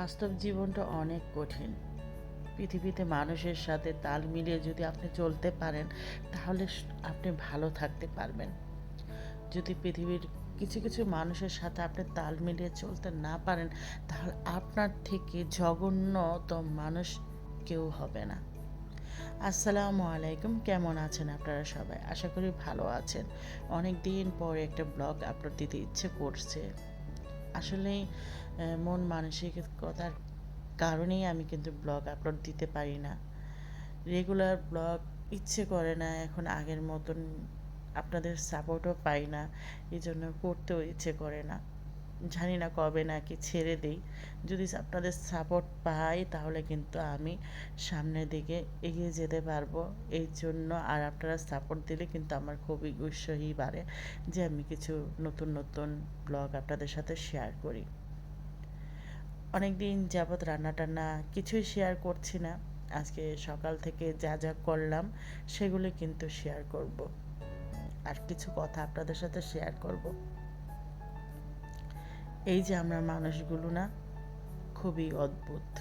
বাস্তব জীবনটা অনেক কঠিন। পৃথিবীতে মানুষের সাথে তাল মিলিয়ে যদি আপনি চলতে পারেন তাহলে আপনি ভালো থাকতে পারবেন। যদি পৃথিবীর কিছু কিছু মানুষের সাথে আপনি তাল মিলিয়ে চলতে না পারেন তাহলে আপনার থেকে জঘন্যতম মানুষ কেউ হবে না। আসসালামু আলাইকুম কেমন আছেন আপনারা সবাই? আশা করি ভালো আছেন। অনেক দিন পরে একটা ব্লগ আপলোড দিতে ইচ্ছে করছে। আসলেই আহ, মন মানসিকতার কারণেই আমি কিন্তু ব্লগ আপলোড দিতে পারি না। রেগুলার ব্লগ ইচ্ছে করে না, এখন আগের মতন আপনাদের সাপোর্টও পাই না এই জন্য করতেও ইচ্ছে করে না। জানি না কবে নাকি ছেড়ে দেই। যদি আপনাদের সাপোর্ট পাই, তাহলে কিন্তু আমি সামনের দিকে এগিয়ে যেতে পারব। এই জন্য আর আপনারা সাপোর্ট দিলে কিন্তু আমার খুবই উৎসাহী বাড়ে যে আমি কিছু নতুন নতুন ব্লগ আপনাদের সাথে শেয়ার করি। অনেক দিন যাবৎ রান্না টান্না কিছুই শেয়ার করছি না। আজকে সকাল থেকে যা যা করলাম, সেগুলো কিন্তু শেয়ার করব। আর কিছু কথা আপনাদের সাথে শেয়ার করব। এই যে আমরা মানুষগুলো না, খুবই অদ্ভুত।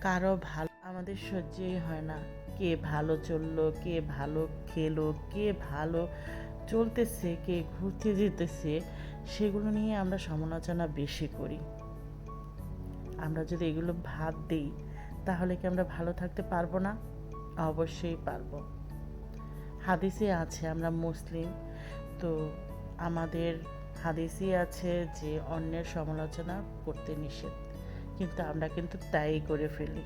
কারও ভালো আমাদের সহ্যই হয় না। কে ভালো চলল, কে ভালো খেলো, কে ভালো চলতেছে, কে ঘুরতে যেতেছে, সেগুলো নিয়ে আমরা সমালোচনা বেশি করি। আমরা যদি এগুলো ভাত দিই, তাহলে কি আমরা ভালো থাকতে পারব না? অবশ্যই পারব। হাদিসে আছে, আমরা মুসলিম। তো আমাদের হাদিসই আছে যে, অন্যের সমালোচনা করতে নিষেধ। কিন্তু আমরা কিন্তু তাই করে ফেলি।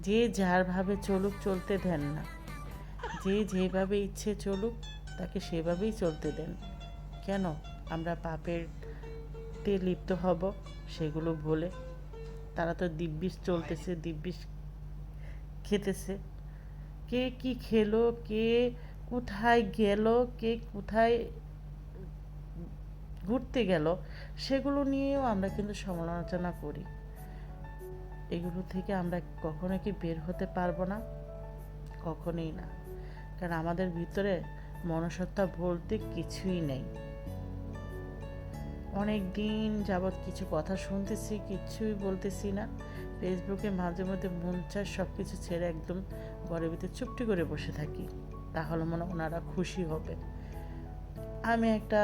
যে যার ভাবে চলুক, চলতে দেন না। যে যেভাবে ইচ্ছে চলুক, তাকে সেভাবেই চলতে দেন। কেন? আমরা পাপের তে লিপ্ত হব, সেগুলো বলে তারা তো দিব্যিস চলতেছে, দিব্যিস খেতেছে। কে কি খেলো, কে কোথায় গেল, কে কোথায় ঘুরতে গেল, সেগুলো নিয়েও আমরা কিন্তু সমালোচনা করি। এগুলো থেকে আমরা কখনো কি বের হতে পারব না? কখনোই না। কারণ আমাদের ভিতরে মনসত্তা বলতে কিছুই নেই। অনেক দিন যাবৎ কিছু কথা শুনতেছি, কিছুই বলতেছি না। ফেসবুকে মাঝে মধ্যে মন চায় সব কিছু ছেড়ে একদম ঘরের ভিতরে চুপটি করে বসে থাকি। তাহলে মনে ওনারা খুশি হবে। আমি একটা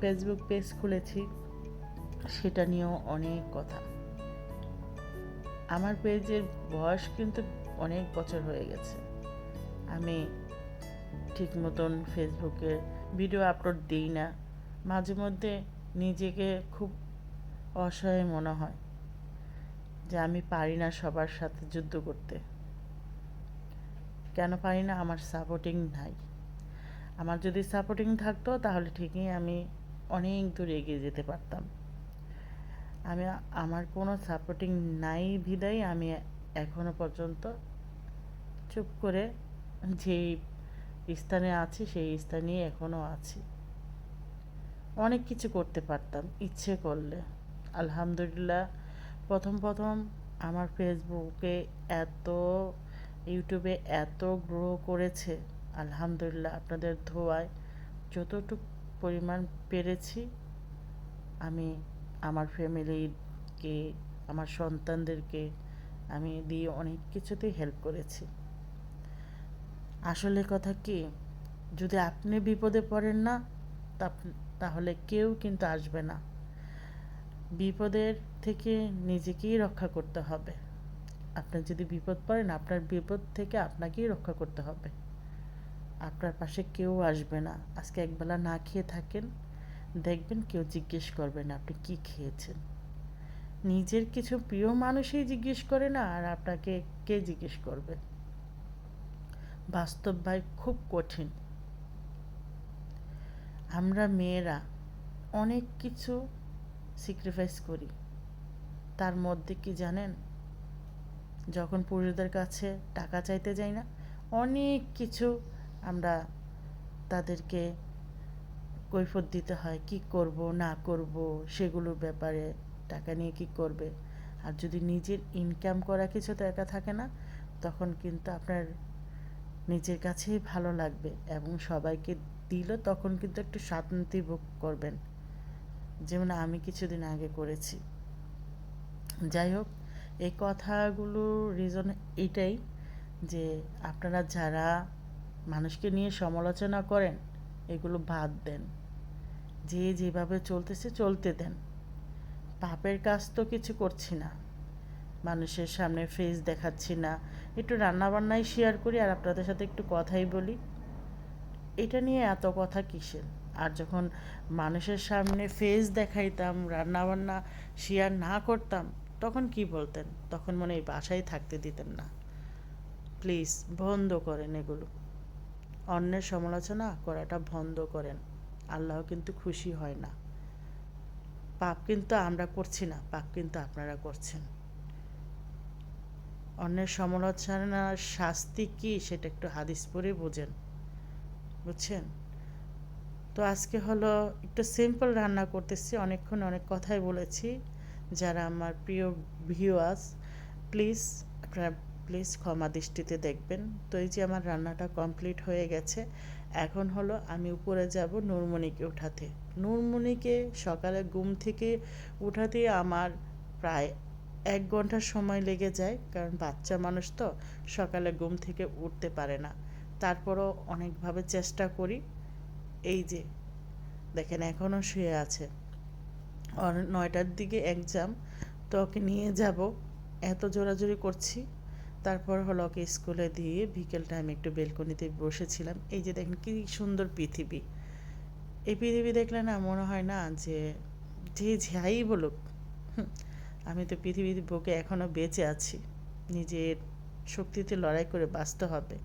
ফেসবুক পেজ খুলেছি, সেটা নিয়েও অনেক কথা। আমার পেজের বয়স কিন্তু অনেক বছর হয়ে গেছে। আমি ঠিক মতন ফেসবুকে ভিডিও আপলোড দিই না। মাঝে মধ্যে নিজেকে খুব অসহায় মনে হয় যে আমি পারি না সবার সাথে যুদ্ধ করতে। কেন পারি না? আমার সাপোর্টিং নাই। আমার যদি সাপোর্টিং থাকতো, তাহলে ঠিকই আমি অনেক দূর এগিয়ে যেতে পারতাম। আমি, আমার কোনো সাপোর্টিং নাই বিদায় আমি এখনও পর্যন্ত চুপ করে যেই স্থানে আছি, সেই স্থানেই এখনও আছি। অনেক কিছু করতে পারতাম, ইচ্ছে করলে। আলহামদুলিল্লাহ, প্রথম প্রথম আমার ফেসবুকে এত ইউটিউবে এত গ্রো করেছে, আলহামদুলিল্লাহ, আপনাদের ধোয়ায় যতটুকু পরিমাণ পেরেছি, আমি আমার ফ্যামিলিকে আমার সন্তানদেরকে, আমি দিয়ে অনেক কিছুতেই হেল্প করেছি। আসলে কথা কি, যদি আপনি বিপদে পড়েন না তাপ- তাহলে কেউ কিন্তু আসবে না। বিপদের থেকে নিজেকেই রক্ষা করতে হবে। আপনার যদি বিপদ পড়েন, আপনার বিপদ থেকে আপনাকেই রক্ষা করতে হবে। আপনার পাশে কেউ আসবে না। আজকে একবেলা না খেয়ে থাকেন, দেখবেন কেউ জিজ্ঞেস করবে না, আপনি কি খেয়েছেন? নিজের কিছু প্রিয় মানুষই জিজ্ঞেস করে না, আর আপনাকে কে জিজ্ঞেস করবে? বাস্তব ভাই খুব কঠিন। আমরা মেয়েরা অনেক কিছু স্যাক্রিফাইস করি। তার মধ্যে কি জানেন? যখন পুরুষদের কাছে টাকা চাইতে যাই না, অনেক কিছু আমরা তাদেরকে কৈফত দিতে হয়, কি করব, না করব, সেগুলোর ব্যাপারে টাকা নিয়ে কি করবে। আর যদি নিজের ইনকাম করা কিছু টাকা থাকে না, তখন কিন্তু আপনার নিজের কাছেই ভালো লাগবে এবং সবাইকে দিল, তখন কিন্তু একটু শান্তি ভোগ করবেন। যেমন আমি কিছুদিন আগে করেছি। যাই হোক, এই কথাগুলো রিজন এটাই যে আপনারা যারা মানুষকে নিয়ে সমালোচনা করেন, এগুলো বাদ দেন। যে যেভাবে চলতেছে, চলতে দেন। পাপের কাজ তো কিছু করছি না। মানুষের সামনে ফেস দেখাচ্ছি না। একটু রান্নাবান্নাই শেয়ার করি আর আপনাদের সাথে একটু কথাই বলি। এটা নিয়ে এত কথা কিসের? আর যখন মানুষের সামনে ফেস দেখাইতাম, রান্নাবান্না শেয়ার না করতাম, তখন কি বলতেন? তখন মনে এই বাসায় থাকতে দিতেন না। প্লিজ বন্ধ করেন এগুলো। অন্যের সমালোচনা করাটা বন্ধ করেন। আল্লাহ কিন্তু খুশি হয় না। পাপ কিন্তু আমরা করছি না, পাপ কিন্তু আপনারা করছেন। অন্যের সমালোচনার শাস্তি কি সেটা একটু হাদিস পড়ে বোঝেন। বুঝছেন? তো আজকে হলো একটু সিম্পল রান্না করতেছি, অনেকক্ষণ অনেক কথাই বলেছি। যারা আমার প্রিয় ভিউয়ার্স প্লিজ আপনারা প্লিজ ক্ষমা দৃষ্টিতে দেখবেন। তো এই যে আমার রান্নাটা কমপ্লিট হয়ে গেছে, এখন হলো আমি উপরে যাব নুরমণিকে উঠাতে। নুরমণিকে সকালে ঘুম থেকে উঠাতে আমার প্রায় এক ঘণ্টা সময় লেগে যায়, কারণ বাচ্চা মানুষ তো সকালে ঘুম থেকে উঠতে পারে না। তারপরও অনেকভাবে চেষ্টা করি। এই যে, দেখেন এখনও শুয়ে আছে। নয়টার দিকে এক্সাম তো ওকে নিয়ে যাব। এত জোরাজুরি করছি। তারপর হলো ওকে স্কুলে দিয়ে বিকেল টাইম একটু বেলকনিতে বসেছিলাম। এই যে দেখেন কি সুন্দর পৃথিবী। এই পৃথিবী দেখলে না মনে হয় না যে যে যাই বলুক আমি তো পৃথিবীর বুকে এখনও বেঁচে আছি। নিজের শক্তিতে লড়াই করে বাঁচতে হবে।